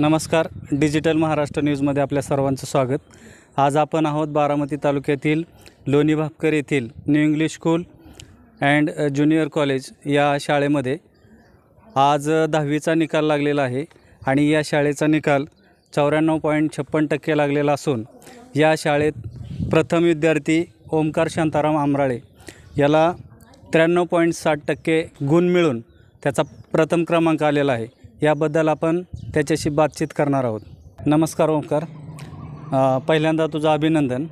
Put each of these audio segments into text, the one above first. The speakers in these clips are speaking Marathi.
नमस्कार. डिजिटल महाराष्ट्र न्यूजमध्ये आपल्या सर्वांचं स्वागत. आज आपण आहोत बारामती तालुक्यातील लोणी भापकर येथील new English school and junior college या शाळेमध्ये आज दहावीचा निकाल लागलेला आहे आणि या शाळेचा निकाल चौऱ्याण्णव पॉईंट छप्पन टक्के लागलेला असून या शाळेत प्रथम विद्यार्थी ओमकार शांताराम आमराळे याला त्र्याण्णव पॉईंट साठ टक्के गुण मिळून त्याचा प्रथम क्रमांक आलेला आहे. याबद्दल आपण त्याच्याशी बातचीत करणार आहोत. नमस्कार ओंकार. पहिल्यांदा तुझं अभिनंदन.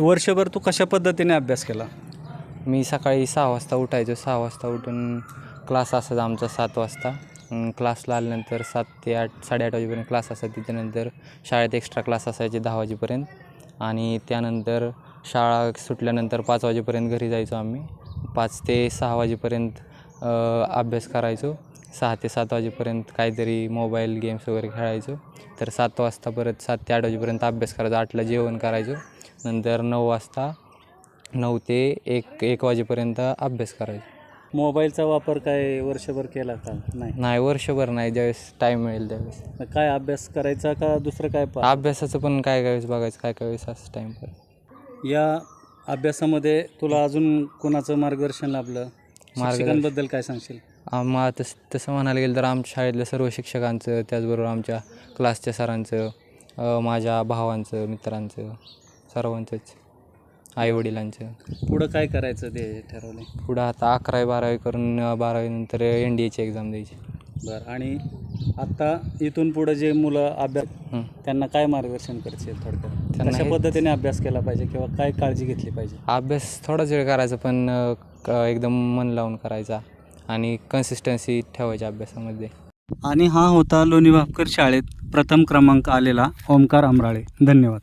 वर्षभर तू कशा पद्धतीने अभ्यास केला? मी सकाळी सहा वाजता उठायचो. सहा वाजता उठून क्लास असायचा आमचा सात वाजता. क्लासला आल्यानंतर सात ते आठ साडेआठ वाजेपर्यंत क्लास असायचा. त्याच्यानंतर शाळेत एक्स्ट्रा क्लास असायचे दहा वाजेपर्यंत. आणि त्यानंतर शाळा सुटल्यानंतर पाच वाजेपर्यंत घरी जायचो आम्ही. पाच ते सहा वाजेपर्यंत अभ्यास करायचो. सहा ते सात वाजेपर्यंत काहीतरी मोबाईल गेम्स वगैरे खेळायचो. तर सात वाजता परत सात ते आठ वाजेपर्यंत अभ्यास करायचो. आठला जेवण करायचो. नंतर नऊ वाजता नऊ ते एक एक वाजेपर्यंत अभ्यास करायचा. मोबाईलचा वापर काय वर्षभर केला का? नाही? नाही वर्षभर नाही. ज्यावेळेस टाईम मिळेल त्यावेळेस. काय अभ्यास करायचा का दुसरं काय अभ्यासाचं पण काय काय वेळेस बघायचं काय काय वेळेस असं टाईम या अभ्यासामध्ये तुला अजून कोणाचं मार्गदर्शन लाभलं? शिक्षकांबद्दल काय सांगशील? आम्हा तस तसं म्हणायला गेलं तर आमच्या शाळेतल्या सर्व शिक्षकांचं त्याचबरोबर आमच्या क्लासच्या सरांचं अं, माझ्या भावांचं मित्रांचं सर्वांचंच आईवडिलांचं. पुढं काय करायचं ते ठरवलं पुढं आता अकरावी बारावी करून अं, बारावीनंतर एन डी एची एक्झाम द्यायची. बरं आणि आत्ता इथून पुढं जे मुलं अभ्यास हं. त्यांना काय मार्गदर्शन करशील थोडक्यात? त्यांना कशा हे- पद्धतीने अभ्यास केला पाहिजे किंवा काय काळजी घेतली पाहिजे? अभ्यास थोडाच वेळ करायचा पण अ, क- एकदम मन लावून करायचा आणि कन्सिस्टन्सी ठेवायची अभ्यासामध्ये. आणि हा होता लोणी भापकर शाळेत प्रथम क्रमांक आलेला ओमकार आमराळे धन्यवाद.